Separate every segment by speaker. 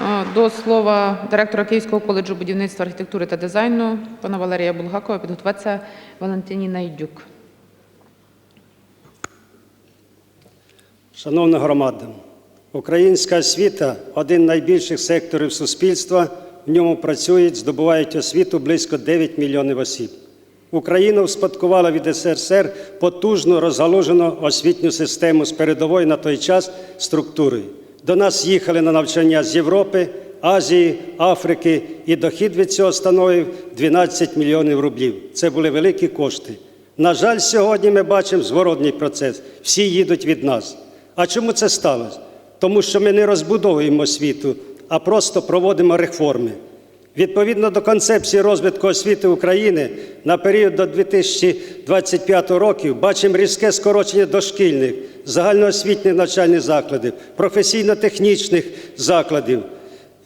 Speaker 1: Е, До слова директора Київського коледжу будівництва, архітектури та дизайну пана Валерія Булгакова підготуватися Валентині Найдюк.
Speaker 2: Шановна громада, українська освіта один з найбільших секторів суспільства. В ньому працюють, здобувають освіту близько 9 мільйонів осіб. Україна успадкувала від СРСР потужну розгалужену освітню систему з передової на той час структурою. До нас їхали на навчання з Європи, Азії, Африки, і дохід від цього становив 12 мільйонів рублів. Це були великі кошти. На жаль, сьогодні ми бачимо зворотній процес. Всі їдуть від нас. А чому це сталося? Тому що ми не розбудовуємо освіту, а просто проводимо реформи. Відповідно до концепції розвитку освіти України на період до 2025 року бачимо різке скорочення дошкільних, загальноосвітніх навчальних закладів, професійно-технічних закладів,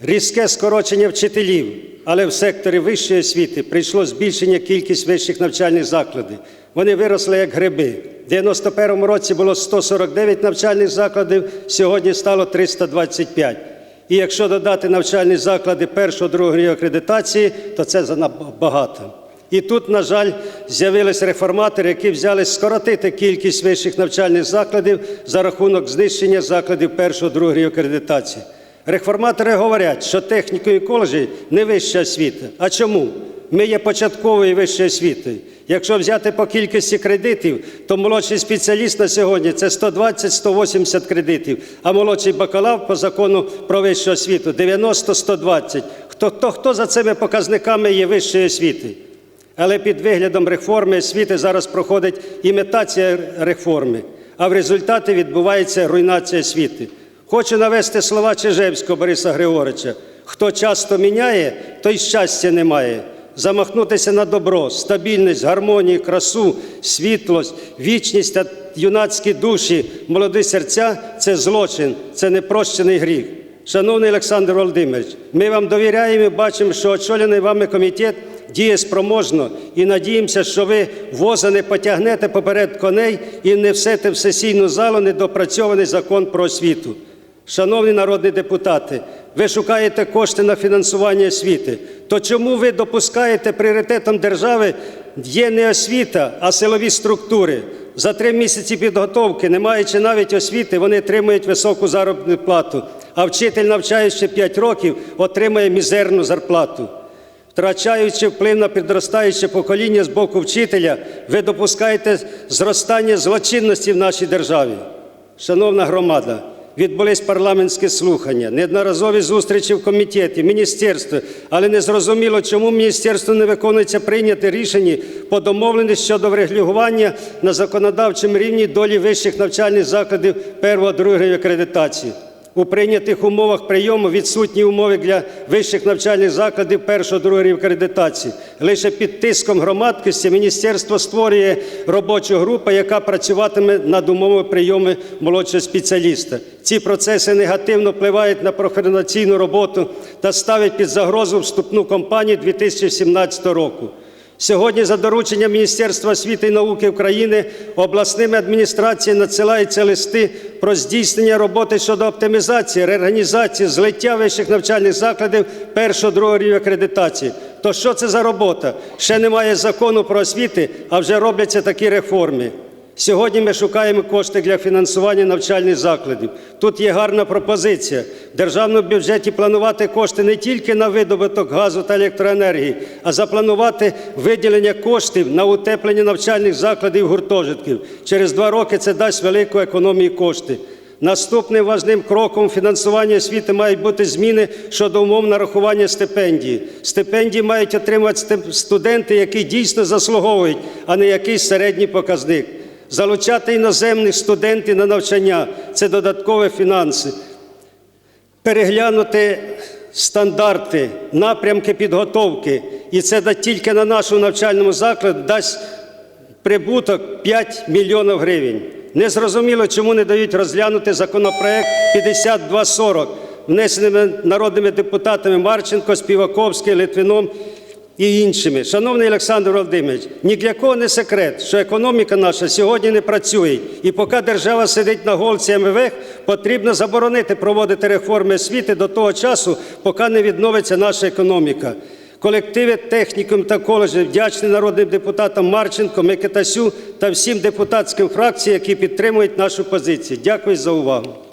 Speaker 2: різке скорочення вчителів, але в секторі вищої освіти прийшло збільшення кількість вищих навчальних закладів. Вони виросли як гриби. В 91 році було 149 навчальних закладів, сьогодні стало 325. І якщо додати навчальні заклади першого другого рівня акредитації, то це занадто багато. І тут, на жаль, з'явились реформатори, які взяли скоротити кількість вищих навчальних закладів за рахунок знищення закладів першого другого рівня акредитації. Реформатори говорять, що техніку і коледжі не вища освіта. А чому? Ми є початковою вищою освітою. Якщо взяти по кількості кредитів, то молодший спеціаліст на сьогодні це 120-180 кредитів, а молодший бакалавр по закону про вищу освіту 90-120. Хто, хто, хто за цими показниками є вищою освітою? Але під виглядом реформи освіти зараз проходить імітація реформи, а в результаті відбувається руйнація освіти. Хочу навести слова Чижевського Бориса Григоровича. Хто часто міняє, той щастя не має. Замахнутися на добро, стабільність, гармонію, красу, світлость, вічність та юнацькі душі, молоді серця це злочин, це непрощений гріх. Шановний Олександр Володимирович, ми вам довіряємо і бачимо, що очолений вами комітет діє спроможно і надіємося, що ви воза не потягнете поперед коней і не всете в сесійну залу недопрацьований закон про освіту. Шановні народні депутати, ви шукаєте кошти на фінансування освіти. То чому ви допускаєте пріоритетом держави є не освіта, а силові структури? За три місяці підготовки, не маючи навіть освіти, вони отримують високу заробітну плату, а вчитель, навчаючи 5 років, отримує мізерну зарплату. Втрачаючи вплив на підростаюче покоління з боку вчителя, ви допускаєте зростання злочинності в нашій державі. Шановна громада, відбулись парламентські слухання, неодноразові зустрічі в комітеті, міністерстві, але не зрозуміло, чому міністерство не виконується прийняти рішення по домовленості щодо врегулювання на законодавчому рівні долі вищих навчальних закладів первого другого рівня акредитації. У прийнятих умовах прийому відсутні умови для вищих навчальних закладів першого другого рівня акредитації. Лише під тиском громадськості міністерство створює робочу групу, яка працюватиме над умовами прийому молодшого спеціаліста. Ці процеси негативно впливають на профоріонаційну роботу та ставлять під загрозу вступну кампанію 2017 року. Сьогодні за дорученням Міністерства освіти і науки України обласними адміністраціями надсилаються листи про здійснення роботи щодо оптимізації, реорганізації, злиття вищих навчальних закладів першого другого рівня акредитації. То що це за робота? Ще немає закону про освіти, а вже робляться такі реформи. Сьогодні ми шукаємо кошти для фінансування навчальних закладів. Тут є гарна пропозиція. В державному бюджеті планувати кошти не тільки на видобуток газу та електроенергії, а запланувати виділення коштів на утеплення навчальних закладів гуртожитків. Через два роки це дасть велику економію коштів. Наступним важливим кроком фінансування освіти мають бути зміни щодо умов нарахування стипендії. Стипендії мають отримати студенти, які дійсно заслуговують, а не якийсь середній показник. Залучати іноземних студентів на навчання це додаткові фінанси. Переглянути стандарти, напрямки підготовки, і це тільки на нашому навчальному закладі дасть прибуток 5 мільйонів гривень. Незрозуміло, чому не дають розглянути законопроект 5240, внесений народними депутатами Марченко, Співаковським, Литвином і іншими. Шановний Олександр Володимирович, ні для кого не секрет, що економіка наша сьогодні не працює. І поки держава сидить на голці МВФ, потрібно заборонити проводити реформи освіти до того часу, поки не відновиться наша економіка. Колективи технікум та коледжів вдячні народним депутатам Марченко, Микитасю та всім депутатським фракціям, які підтримують нашу позицію. Дякую за увагу.